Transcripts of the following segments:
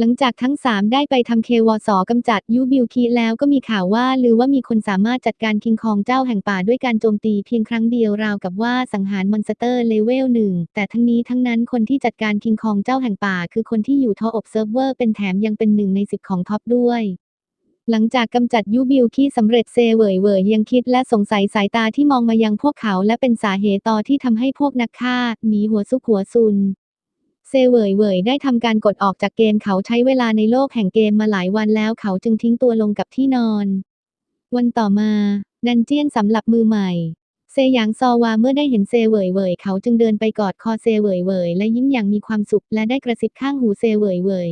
หลังจากทั้งสามได้ไปทำเควสกำจัดยูบิวคีแล้วก็มีข่าวว่าหรือว่ามีคนสามารถจัดการคิงคองเจ้าแห่งป่าด้วยการโจมตีเพียงครั้งเดียวราวกับว่าสังหารมอนสเตอร์เลเวลหนึ่งแต่ทั้งนี้ทั้งนั้นคนที่จัดการคิงคองเจ้าแห่งป่า คือคนที่อยู่ทออบเซิร์ฟเวอร์เป็นแถมยังเป็นหนึ่งในสิบของท็อปด้วยหลังจากกำจัดยูบิวคีสำเร็จเซเวยเวยยังคิดและสงสัยสายตาที่มองมายังพวกเขาและเป็นสาเหตุต่อที่ทำให้พวกนักฆ่าหนีหัวซุกหัวซุน เซเวยเวยได้ทำการกดออกจากเกมเขาใช้เวลาในโลกแห่งเกมมาหลายวันแล้วเขาจึงทิ้งตัวลงกับที่นอน วันต่อมาดันเจียนสำหรับมือใหม่ เซหยางซอวาเมื่อได้เห็นเซเวยเวยเขาจึงเดินไปกอดคอเซเวยเวยและยิ้มอย่างมีความสุขและได้กระซิบข้างหูเซเวยเวย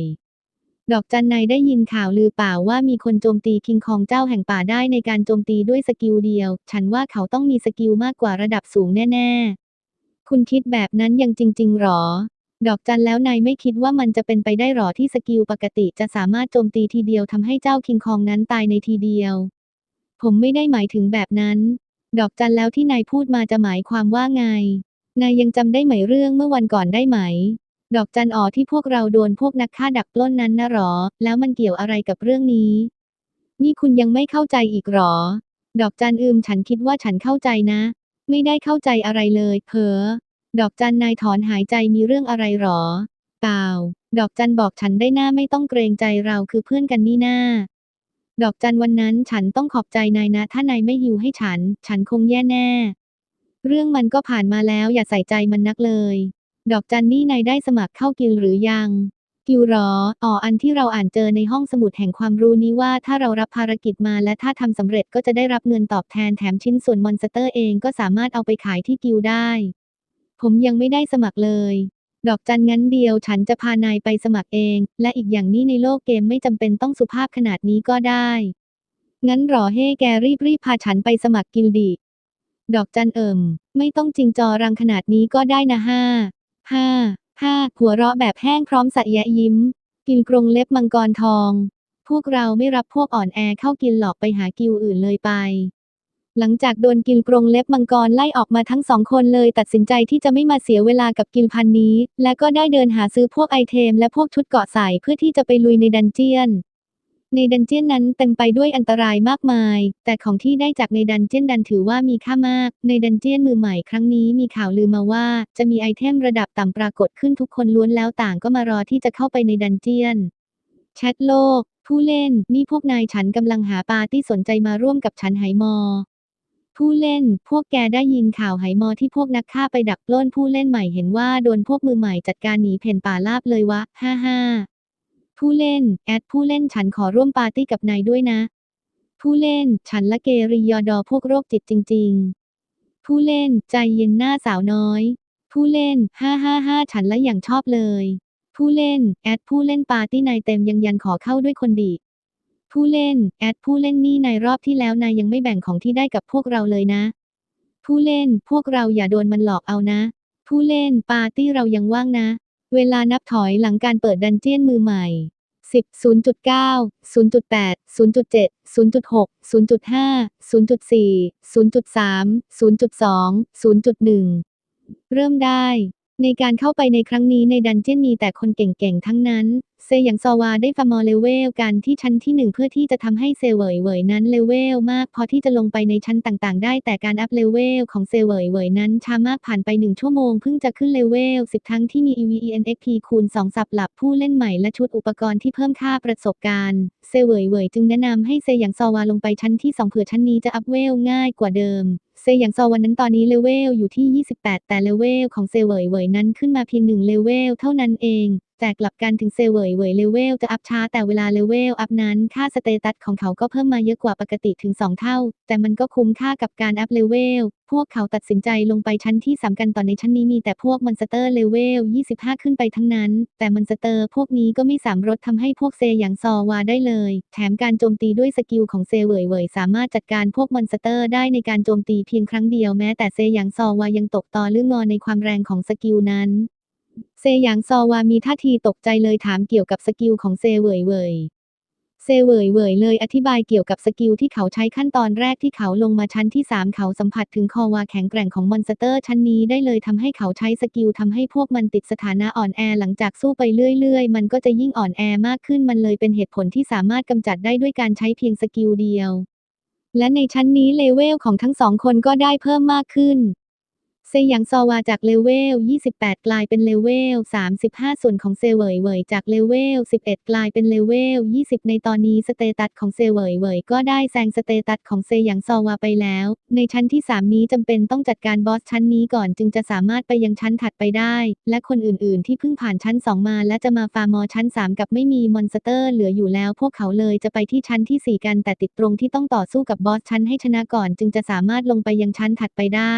ดอกจันในได้ยินข่าวลือเปล่าว่ามีคนโจมตีคิงคองเจ้าแห่งป่าได้ในการโจมตีด้วยสกิลเดียว ฉันว่าเขาต้องมีสกิลมากกว่าระดับสูงแน่ ๆ คุณคิดแบบนั้นยังจริง ๆ หรอ ดอกจันแล้วนายไม่คิดว่ามันจะเป็นไปได้หรอที่สกิลปกติจะสามารถโจมตีทีเดียวทำให้เจ้าคิงคองนั้นตายในทีเดียว ผมไม่ได้หมายถึงแบบนั้น ดอกจันแล้วที่นายพูดมาจะหมายความว่าไง นายยังจำได้ไหมเรื่องเมื่อวันก่อนได้ไหม ดอกจันอ๋อที่พวกเราโดนพวกนักฆ่าดักปล้นนั้นนะหรอ แล้วมันเกี่ยวอะไรกับเรื่องนี้ นี่คุณยังไม่เข้าใจอีกหรอ ดอกจันอืมฉันคิดว่าฉันเข้าใจนะ ไม่ได้เข้าใจอะไรเลยเพอ ดอกจันนายถอนหายใจมีเรื่องอะไรหรอ เปล่า ดอกจันบอกฉันได้หน้าไม่ต้องเกรงใจเราคือเพื่อนกันนี่หน้า ดอกจันวันนั้นฉันต้องขอบใจนายนะ ถ้านายไม่หิวให้ฉัน ฉันคงแย่แน่ เรื่องมันก็ผ่านมาแล้วอย่าใส่ใจมันนักเลย ดอกจันนี่นายได้สมัครเข้ากิลหรือยัง กิลหรออ๋ออันที่เราอ่านเจอในห้องสมุดแห่งความรู้นี้ว่าถ้าเรารับภารกิจมาและถ้าทำสำเร็จก็จะได้รับเงินตอบแทนแถมชิ้นส่วนมอนสเตอร์เองก็สามารถเอาไปขายที่กิลได้ ผมยังไม่ได้สมัครเลย ดอกจันงั้นเดียวฉันจะพานายไปสมัครเอง และอีกอย่างนี้ในโลกเกมไม่จำเป็นต้องสุภาพขนาดนี้ก็ได้ งั้นรอเฮ้แกรีบรีบพาฉันไปสมัครกิลดี ดอกจันเอิ่มไม่ต้องจริงจอรังขนาดนี้ก็ได้นะห้าห้าห้าหัวเราะแบบแห้งพร้อมสะแยะยิ้ม กินกรงเล็บมังกรทอง พวกเราไม่รับพวกอ่อนแอเข้ากินหลอกไปหากิลอื่นเลยไป หลังจากโดนกิลกรงเล็บมังกรไล่ออกมาทั้งสองคนเลยตัดสินใจที่จะไม่มาเสียเวลากับกิลพันนี้ และก็ได้เดินหาซื้อพวกไอเทม และพวกชุดเกาะใส่เพื่อที่จะไปลุยในดันเจียน ในดันเจียนนั้นเต็มไปด้วยอันตรายมากมาย แต่ของที่ได้จากในดันเจียนดันถือว่ามีค่ามาก ในดันเจียนมือใหม่ครั้งนี้มีข่าวลือมาว่า จะมีไอเทมระดับต่ำปรากฏขึ้นทุกคนล้วนแล้วต่างก็มารอที่จะเข้าไปในดันเจียนแชทโลกผู้เล่น นี่พวกนายฉันกำลังหาปาร์ตี้สนใจมาร่วมกับฉันไหมอ ผู้เล่น พวกแกได้ยินข่าวไหมอที่พวกนักฆ่าไปดักปล้นผู้เล่นใหม่เห็นว่าโดนพวกมือใหม่จัดการหนีเพ่นป่าลาบเลยวะ ฮ่าฮ่าผู้เล่น แอดผู้เล่นฉันขอร่วมปาร์ตี้กับนายด้วยนะ ผู้เล่น ฉันละเกริยอดอพวกโรคจิตจริง ๆ ผู้เล่น ใจเย็นหน้าสาวน้อย ผู้เล่นห้าห้าห้าฉันละอย่างชอบเลย ผู้เล่น แอดผู้เล่นปาร์ตี้นายเต็มยังยันขอเข้าด้วยคนดี ผู้เล่น แอดผู้เล่นนี่ในรอบที่แล้วนายยังไม่แบ่งของที่ได้กับพวกเราเลยนะ ผู้เล่น พวกเราอย่าโดนมันหลอกเอานะ ผู้เล่น ปาร์ตี้เรายังว่างนะ เวลานับถอยหลังการเปิดดันเจียนมือใหม่ 10 0.9 0.8 0.7 0.6 0.5 0.4 0.3 0.2 0.1 เริ่มได้ ในการเข้าไปในครั้งนี้ในดันเจียนมีแต่คนเก่งๆ ทั้งนั้น เซหยางซอวาได้ฟาร์มอเลเวลกันที่ชั้นที่หนึ่งเพื่อที่จะทำให้เซเวยเวยนั้นเลเวลมาก พอที่จะลงไปในชั้นต่างๆ ได้แต่การอัพเลเวลของเซเวยเวยนั้นช้ามากผ่านไป1ชั่วโมงเพิ่งจะขึ้นเลเวล10ทั้งที่มี EVENXP คูณ2สับหลับผู้เล่นใหม่และชุดอุปกรณ์ที่เพิ่มค่าประสบการณ์ เซเวยเวยจึงแนะนำให้เซหยางซอวาลงไปชั้นที่2เผื่อชั้นนี้จะอัพเวลง่ายกว่าเดิม เซยางซอวันนั้นตอนนี้เลเวลอยู่ที่ 28 แต่เลเวลของเซเวยเวยนั้นขึ้นมาเพียงหนึ่งเลเวลเท่านั้นเอง แต่กลับกันถึงเซเวยเวยเลเวลจะอัพช้าแต่เวลาเลเวลอัพนั้นค่าสเตตัสของเขาก็เพิ่มมาเยอะกว่าปกติถึง 2 เท่า แต่มันก็คุ้มค่ากับการอัพเลเวล พวกเขาตัดสินใจลงไปชั้นที่สามกันตอนในชั้นนี้มีแต่พวกมอนสเตอร์เลเวล 25 ขึ้นไปทั้งนั้น แต่มอนสเตอร์พวกนี้ก็ไม่สามารถทำให้พวกเซอย่างซอวาได้เลย แถมการโจมตีด้วยสกิลของเซเวยเวยสามารถจัดการพวกมอนสเตอร์ได้ในการโจมตีเพียงครั้งเดียวแม้แต่เซอย่างซอวายังตกตอลื่องอในความแรงของสกิลนั้น เซหยางซอวามีท่าทีตกใจเลยถามเกี่ยวกับสกิลของเซเวยเวยเซเวยเหวยเลยอธิบายเกี่ยวกับสกิลที่เขาใช้ขั้นตอนแรกที่เขาลงมาชั้นที่ 3 เขาสัมผัสถึงคอวาแข็งแกร่งของมอนสเตอร์ชั้นนี้ได้เลยทำให้เขาใช้สกิลทำให้พวกมันติดสถานะอ่อนแอหลังจากสู้ไปเรื่อยๆ มันก็จะยิ่งอ่อนแอมากขึ้นมันเลยเป็นเหตุผลที่สามารถกำจัดได้ด้วยการใช้เพียงสกิลเดียว และในชั้นนี้เลเวลของทั้งสองคนก็ได้เพิ่มมากขึ้น เซหยางซอวาจากเลเวล 28 กลายเป็นเลเวล 35 ส่วนของเซเวยเวยจากเลเวล 11 กลายเป็นเลเวล 20 ในตอนนี้สเตตัสของเซเวยเวยก็ได้แซงสเตตัสของเซหยางซอวาไปแล้ว ในชั้นที่ 3 นี้จำเป็นต้องจัดการบอสชั้นนี้ก่อนจึงจะสามารถไปยังชั้นถัดไปได้ และคนอื่น ๆ ที่เพิ่งผ่านชั้น 2 มาและจะมาฟาร์มอชั้น 3 กับไม่มีมอนสเตอร์เหลืออยู่แล้ว พวกเขาเลยจะไปที่ชั้นที่ 4 กันแต่ติดตรงที่ต้องต่อสู้กับบอสชั้นให้ชนะก่อน จึงจะสามารถลงไปยังชั้นถัดไปได้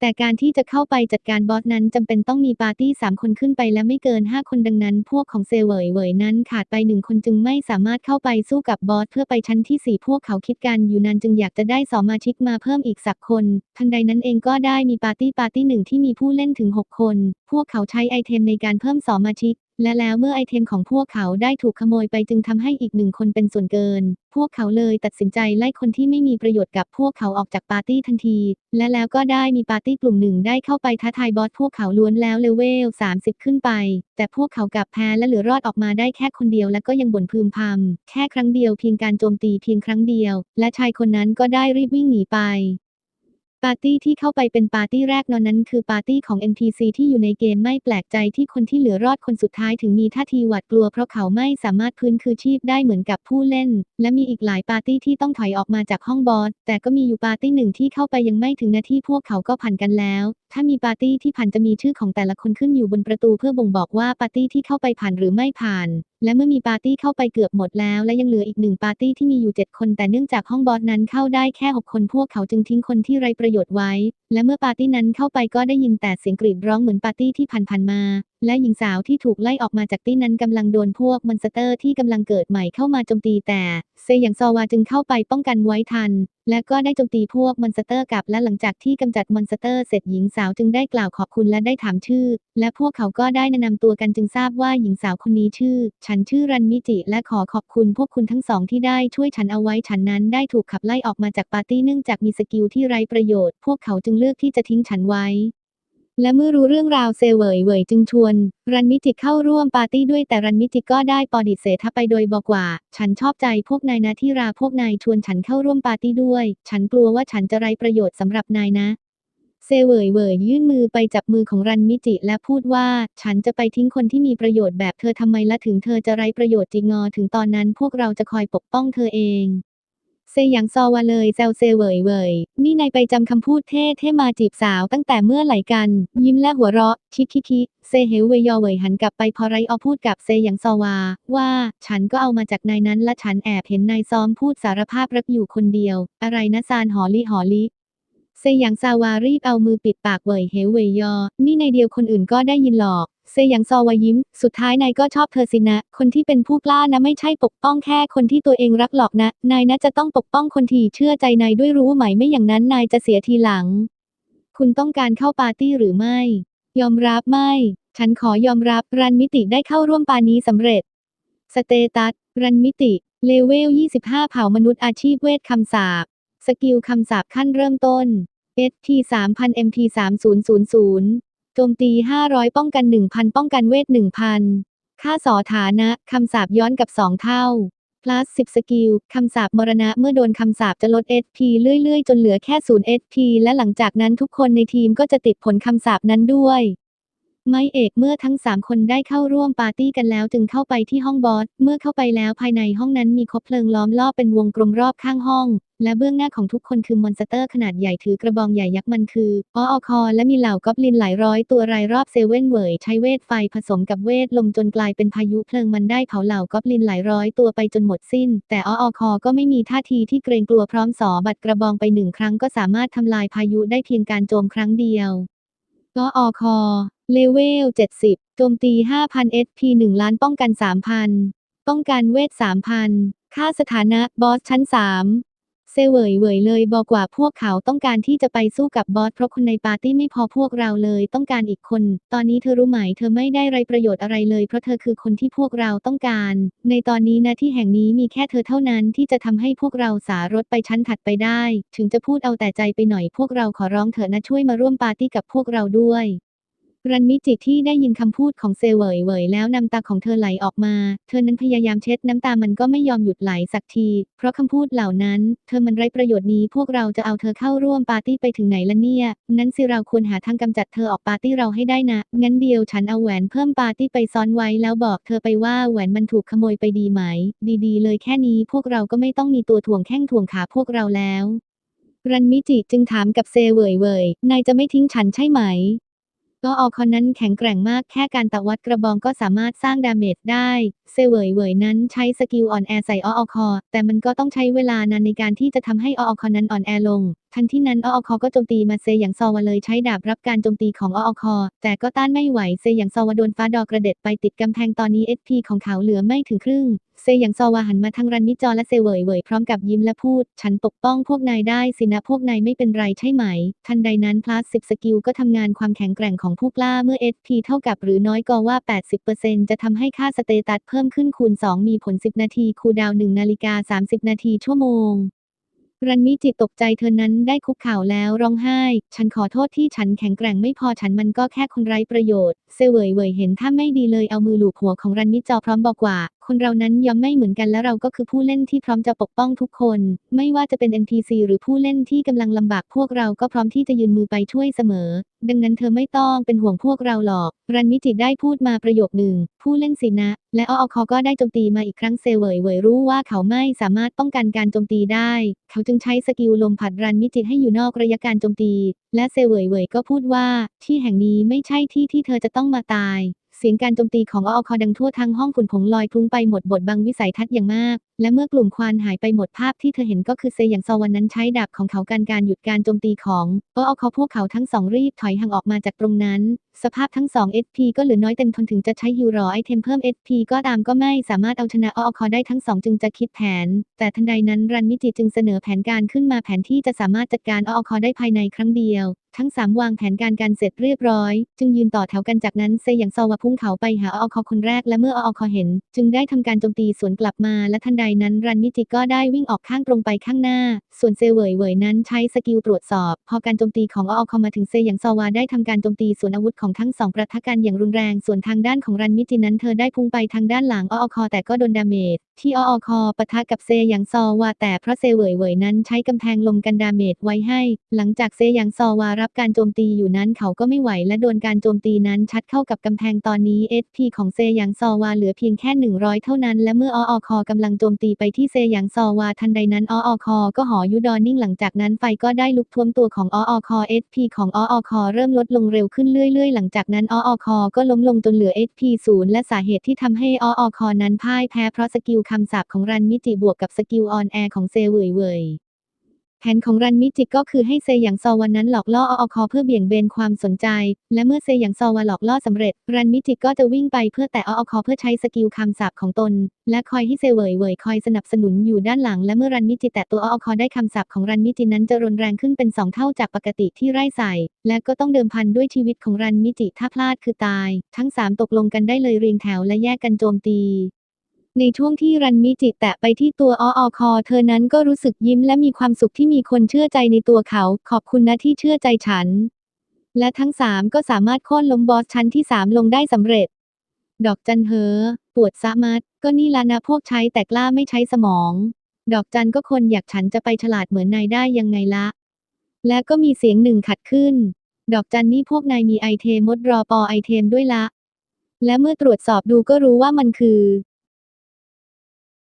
แต่การที่จะเข้าไปจัดการบอสนั้นจำเป็นต้องมีปาร์ตี้ 3 คนขึ้นไปและไม่เกิน 5 คนดังนั้น พวกของเซเวยเวยนั้นขาดไป1คนจึงไม่สามารถเข้าไปสู้กับบอสเพื่อไปชั้นที่ 4 พวกเขาคิดกันอยู่นานจึงอยากจะได้สมาชิกมาเพิ่มอีกสักคน ทันใดนั้นเองก็ได้มีปาร์ตี้ปาร์ตี้หนึ่งที่มีผู้เล่นถึง 6 คน พวกเขาใช้ไอเทมในการเพิ่มสมาชิก และแล้วเมื่อไอเทมของพวกเขาได้ถูกขโมยไปจึงทำให้อีกหนึ่งคนเป็นส่วนเกิน พวกเขาเลยตัดสินใจไล่คนที่ไม่มีประโยชน์กับพวกเขาออกจากปาร์ตี้ทันที และแล้วก็ได้มีปาร์ตี้กลุ่มหนึ่งได้เข้าไปท้าทายบอสพวกเขาล้วนแล้วเลเวล 30 ขึ้นไป แต่พวกเขากลับแพ้และเหลือรอดออกมาได้แค่คนเดียวและก็ยังบ่นพึมพำแค่ครั้งเดียวเพียงการโจมตีเพียงครั้งเดียว และชายคนนั้นก็ได้รีบวิ่งหนีไป ปาร์ตี้ที่เข้าไปเป็นปาร์ตี้แรกนอนนั้นคือปาร์ตี้ของ NPC ที่อยู่ในเกมไม่แปลกใจที่คนที่เหลือรอดคนสุดท้ายถึงมีท่าทีหวาดกลัวเพราะเขาไม่สามารถพื้นคือชีพได้เหมือนกับผู้เล่น และมีอีกหลายปาร์ตี้ที่ต้องถอยออกมาจากห้องบอสแต่ก็มีอยู่ปาร์ตี้หนึ่งที่เข้าไปยังไม่ถึงนาทีพวกเขาก็ผ่านกันแล้วถ้ามีปาร์ตี้ที่ผ่านจะมีชื่อของแต่ละคนขึ้นอยู่บนประตูเพื่อบ่งบอกว่าปาร์ตี้ที่เข้าไปผ่านหรือไม่ผ่าน และเมื่อมีปาร์ตี้เข้าไปเกือบหมดแล้ว และยังเหลืออีกหนึ่งปาร์ตี้ที่มีอยู่ 7 คนแต่เนื่องจากห้องบอสนั้นเข้าได้แค่ 6 คนพวกเขาจึงทิ้งคนที่ไร้ประโยชน์ไว้ และเมื่อปาร์ตี้นั้นเข้าไปก็ได้ยินแต่เสียงกรีดร้องเหมือนปาร์ตี้ที่ผ่านๆมา และหญิงสาวที่ถูกไล่ออกมาจากตี้นั้นกำลังโดนพวกมอนสเตอร์ที่กำลังเกิดใหม่เข้ามาโจมตีแต่เซยางซอวาจึงเข้าไปป้องกันไว้ทัน และก็ได้โจมตีพวกมอนสเตอร์กลับและหลังจากที่กำจัดมอนสเตอร์เสร็จหญิงสาวจึงได้กล่าวขอบคุณและได้ถามชื่อ และพวกเขาก็ได้แนะนำตัวกันจึงทราบว่าหญิงสาวคนนี้ชื่อ ฉันชื่อรันมิจิ และขอขอบคุณพวกคุณทั้งสองที่ได้ช่วยฉันเอาไว้ฉันนั้นได้ถูกขับไล่ออกมาจากปาร์ตี้เนื่องจากมีสกิลที่ไร้ประโยชน์ พวกเขาจึงเลือกที่จะทิ้งฉันไว้ และเมื่อรู้เรื่องราวเซเวยเวยจึงชวน รันมิจิเข้าร่วมปาร์ตี้ด้วยแต่รันมิจิก็ได้ปฏิเสธไปโดยบอกว่า ฉันชอบใจพวกนายนะที่ราพวกนายชวนฉันเข้าร่วมปาร์ตี้ด้วย ฉันกลัวว่าฉันจะไร้ประโยชน์สำหรับนายนะเซเวยเวยยื่นมือไปจับมือของรันมิจิและพูดว่า ฉันจะไปทิ้งคนที่มีประโยชน์แบบเธอทำไมละถึงเธอจะไร้ประโยชน์จริงงอ ถึงตอนนั้นพวกเราจะคอยปกป้องเธอเอง เซหยางซอวาเลยแซวเซเวยเวยนี่นายไปจำคำพูดเท่เท่มาจีบสาวตั้งแต่เมื่อไหร่กัน ยิ้มและหัวเราะ คิกคิคิเซเหวเวยอเวยหันกลับไปพอไรออพูดกับเซหยางซอวา ว่าฉันก็เอามาจากนายนั้นและฉันแอบเห็นนายซ้อมพูดสารภาพรักอยู่คนเดียว อะไรนะซานหอลิหอลิเซหยางซาวารีบเอามือปิดปากเวยเหวเวยยอ นี่ในเดียวคนอื่นก็ได้ยินหรอก เซหยางซอวายิ้ม สุดท้ายนายก็ชอบเธอสินะ คนที่เป็นผู้กล้านะไม่ใช่ปกป้องแค่คนที่ตัวเองรักหรอกนะ นายนะจะต้องปกป้องคนที่เชื่อใจนายด้วยรู้ไหมไม่อย่างนั้นนายจะเสียทีหลัง คุณต้องการเข้าปาร์ตี้หรือไม่ ยอมรับไม่ ฉันขอยอมรับรันมิติได้เข้าร่วมปานี้สำเร็จ สเตตัส รันมิติ เลเวล 25 เผ่ามนุษย์อาชีพเวทคำสาปสกิลคำสาปขั้นเริ่มต้น SP 3000 MP 3000 โจมตี 500 ป้องกัน 1,000 ป้องกันเวท 1,000 ค่าสอฐานะ คำสาปย้อนกับ 2 เท่า plus 10 สกิล คำสาปมรณะเมื่อโดนคำสาปจะลด SP เรื่อยๆ จนเหลือแค่0 SP และหลังจากนั้นทุกคนในทีมก็จะติดผลคำสาปนั้นด้วย ไม่เอกเมื่อทั้ง 3 คนได้เข้าร่วมปาร์ตี้กันแล้วจึงเข้าไปที่ห้องบอส เมื่อเข้าไปแล้วภายในห้องนั้นมีคบเพลิงล้อมรอบเป็นวงกลมรอบข้างห้อง และเบื้องหน้าของทุกคนคือมอนสเตอร์ขนาดใหญ่ถือกระบองใหญ่ยักษ์มันคืออออคอและมีเหล่ากอบลินหลายร้อยตัวรายรอบเซเว่นเวยใช้เวทไฟผสมกับเวทลมจนกลายเป็นพายุเพลิงมันได้เผาเหล่ากอบลินหลายร้อยตัวไปจนหมดสิ้น แต่ออคอก็ไม่มีท่าทีที่เกรงกลัวพร้อมสอบัดกระบองไปหนึ่งครั้งก็สามารถทำลายพายุได้เพียงการโจมครั้งเดียว กอคอเลเวล 70 โจมตี 5,000 SP 1 ล้านป้องกัน 3,000 ป้องกันเวท 3,000 ค่าสถานะบอสชั้น 3 เซเซเวยเวยเลยบอกว่าพวกเขาต้องการที่จะไปสู้กับบอสเพราะคนในปาร์ตี้ไม่พอพวกเราเลยต้องการอีกคน ตอนนี้เธอรู้ไหมเธอไม่ได้ไรประโยชน์อะไรเลยเพราะเธอคือคนที่พวกเราต้องการ ในตอนนี้นะที่แห่งนี้มีแค่เธอเท่านั้นที่จะทำให้พวกเราสารถไปชั้นถัดไปได้ ถึงจะพูดเอาแต่ใจไปหน่อยพวกเราขอร้องเถอะนะช่วยมาร่วมปาร์ตี้กับพวกเราด้วย รันมิจิที่ได้ยินคำพูดของเซเวยเวยแล้วน้ำตาของเธอไหลออกมา เธอนั้นพยายามเช็ดน้ำตามันก็ไม่ยอมหยุดไหลสักที เพราะคำพูดเหล่านั้น เธอมันไร้ประโยชน์นี้พวกเราจะเอาเธอเข้าร่วมปาร์ตี้ไปถึงไหนละเนี่ย นั้นสิเราควรหาทางกำจัดเธอออกปาร์ตี้เราให้ได้นะ งั้นเดียวฉันเอาแหวนเพิ่มปาร์ตี้ไปซ้อนไว้แล้วบอกเธอไปว่าแหวนมันถูกขโมยไปดีไหม ดีๆ เลยแค่นี้พวกเราก็ไม่ต้องมีตัวถ่วงแข้งถ่วงขาพวกเราแล้วรันมิจิจึงถามกับเซเวยเวยนายจะไม่ทิ้งฉันใช่ไหม ก็ออคอนนั้นแข็งแกร่งมากแค่การตะวัดกระบองก็สามารถสร้างดาเมจได้ เซเวยเวยนั้นใช้สกิลอ่อนแอใส่ออคอ แต่มันก็ต้องใช้เวลานานในการที่จะทำให้ออคอนั้นอ่อนแอลง ทันที่นั้นออคอก็โจมตีมาเซอย่างซอวเลยใช้ดาบรับการโจมตีของออคอ แต่ก็ต้านไม่ไหวเซอย่างซอวโดนฟ้าดอกกระเด็ดไปติดกำแพงตอนนี้ SP ของเขาเหลือไม่ถึงครึ่ง เซย่างซอวาหันมาทางรันมิจอและเซเวยเวยพร้อมกับยิ้มและพูด ฉันปกป้องพวกนายได้สินะพวกนายไม่เป็นไรใช่ไหม ทันใดนั้นพลัส10สกิลก็ทำงานความแข็งแกร่งของผู้กล้าเมื่อ SP เท่ากับหรือน้อยก็ว่า 80%จะทำให้ค่าสเตตัสเพิ่มขึ้นคูณ 2 มีผล 10 นาทีคูดาวน์1นาฬิกา 30 นาทีชั่วโมงรันมิจิตกใจเธอนั้นได้คุกเข่าแล้วร้องไห้ ฉันขอโทษที่ฉันแข็งแกร่งไม่พอฉันมันก็แค่คนไร้ประโยชน์ เซเวยเวยเห็นถ้าไม่ดีเลยเอามือลูบหัวของรันมิจอพร้อมบอกว่า คนเรานั้นยอมไม่เหมือนกันและเราก็คือผู้เล่นที่พร้อมจะปกป้องทุกคน ไม่ว่าจะเป็น NPC หรือผู้เล่นที่กำลังลำบากพวกเราก็พร้อมที่จะยืนมือไปช่วยเสมอ ดังนั้นเธอไม่ต้องเป็นห่วงพวกเราหรอก รันมิจิได้พูดมาประโยคหนึ่ง ผู้เล่นสินะ และออคอก็ได้โจมตีมาอีกครั้งเซเวยเวยรู้ว่าเขาไม่สามารถป้องกันการโจมตีได้ เขาจึงใช้สกิลลมผัดรันมิจิให้อยู่นอกระยะการโจมตี และเซเวยเวยก็พูดว่า ที่แห่งนี้ไม่ใช่ที่ที่เธอจะต้องมาตาย เสียงการโจมตีของออคอดังทั่วทั้งห้องฝุ่นผงลอยคลุ้งไปหมดบทบังวิสัยทัศน์อย่างมาก และเมื่อกลุ่มควานหายไปหมดภาพที่เธอเห็นก็คือเซอย่างซอวันนั้นใช้ดาบของเขาการการหยุดการโจมตีของออคอพวกเขาทั้งสองรีบถอยห่างออกมาจากตรงนั้น สภาพทั้ง2 SP ก็เหลือน้อยเต็มทนถึงจะใช้ยูโรไอเทมเพิ่ม SP ก็ตามก็ไม่สามารถเอาชนะออคอได้ทั้งสองจึงจะคิดแผน แต่ทันใดนั้นรันมิจิจึงเสนอแผนการขึ้นมาแผนที่จะสามารถจัดการออคอได้ภายในครั้งเดียว ทั้งสามวางแผนการการเสร็จเรียบร้อย จึงยืนต่อแถวกันจากนั้นเซย่างซอวาพุ่งเขาไปหาออคอคนแรกและเมื่อออคอเห็น จึงได้ทำการโจมตีสวนกลับมาและทันใดนั้นรันมิจิก็ได้วิ่งออกข้างตรงไปข้างหน้า ส่วนเซเวยเวยนั้นใช้สกิลตรวจสอบ พอการโจมตีของออคอมาถึงเซย่างซอวาได้ทำการโจมตีสวนอาวุธของทั้งสองประทะกันอย่างรุนแรงส่วนทางด้านของรันมิจินั้นเธอได้พุ่งไปทางด้านหลังออคอแต่ก็โดนดาเมจ ที่ออคอปะทะกับเซย่างซอวาแต่เพราะเซเวยเวยนั้นใช้กำแพงลมกันดาเมจไว้ให้ หลังจากเซย่างซอวารับการโจมตีอยู่นั้นเขาก็ไม่ไหวและโดนการโจมตีนั้นชัดเข้ากับกำแพงตอนนี้ SP ของเซย่างซอวาเหลือเพียงแค่ 100 เท่านั้น และเมื่อออคอกำลังโจมตีไปที่เซย่างซอวาทันใดนั้นออคอก็หอยุดอนนิ่งหลังจากนั้นไฟก็ได้ลุกท่วมตัวของออคอ SP ของออคอเริ่มลดลงเร็วขึ้นเรื่อย ๆ หลังจากนั้นออคอก็ล้มลงจนเหลือ SP ศูนย์และสาเหตุที่ทำให้ออคอนั้นพ่ายแพ้เพราะสกิลคำสาปของรันมิจิบวกกับสกิลออนแอร์ของเซเวยเวยแผนของรันมิจิก็คือให้เซย่างซอวันนั้นหลอกล่อออคอเพื่อเบี่ยงเบนความสนใจ และเมื่อเซย่างซอวาหลอกล่อสำเร็จ รันมิจิก็จะวิ่งไปเพื่อแตะออคอเพื่อใช้สกิลคำสาปของตน และคอยให้เซเวยเวยคอยสนับสนุนอยู่ด้านหลัง และเมื่อรันมิจิแตะตัวออคอได้คำสาปของรันมิจินั้นจะรุนแรงขึ้นเป็นสองเท่าจากปกติที่ไร่ใส่ และก็ต้องเดิมพันด้วยชีวิตของรันมิจิถ้าพลาดคือตาย ทั้งสามตกลงกันได้เลยเรียงแถวและแยกกันโจมตี ในช่วงที่รันมิจิแตะไปที่ตัวออคอ เธอนั้นก็รู้สึกยิ้มและมีความสุขที่มีคนเชื่อใจในตัวเขา ขอบคุณนะที่เชื่อใจฉัน และทั้งสามก็สามารถโค่นล้มบอสชั้นที่สามลงได้สำเร็จ ดอกจันเฮอปวดซะมัด ก็นี่ละนะพวกใช้แต่กล้าไม่ใช้สมอง ดอกจันก็คนอยากฉันจะไปฉลาดเหมือนนายได้ยังไงละ และก็มีเสียงหนึ่งขัดขึ้น ดอกจันนี่พวกนายมีไอเทมมดรอปอไอเทมด้วยละ และเมื่อตรวจสอบดูก็รู้ว่ามันคือ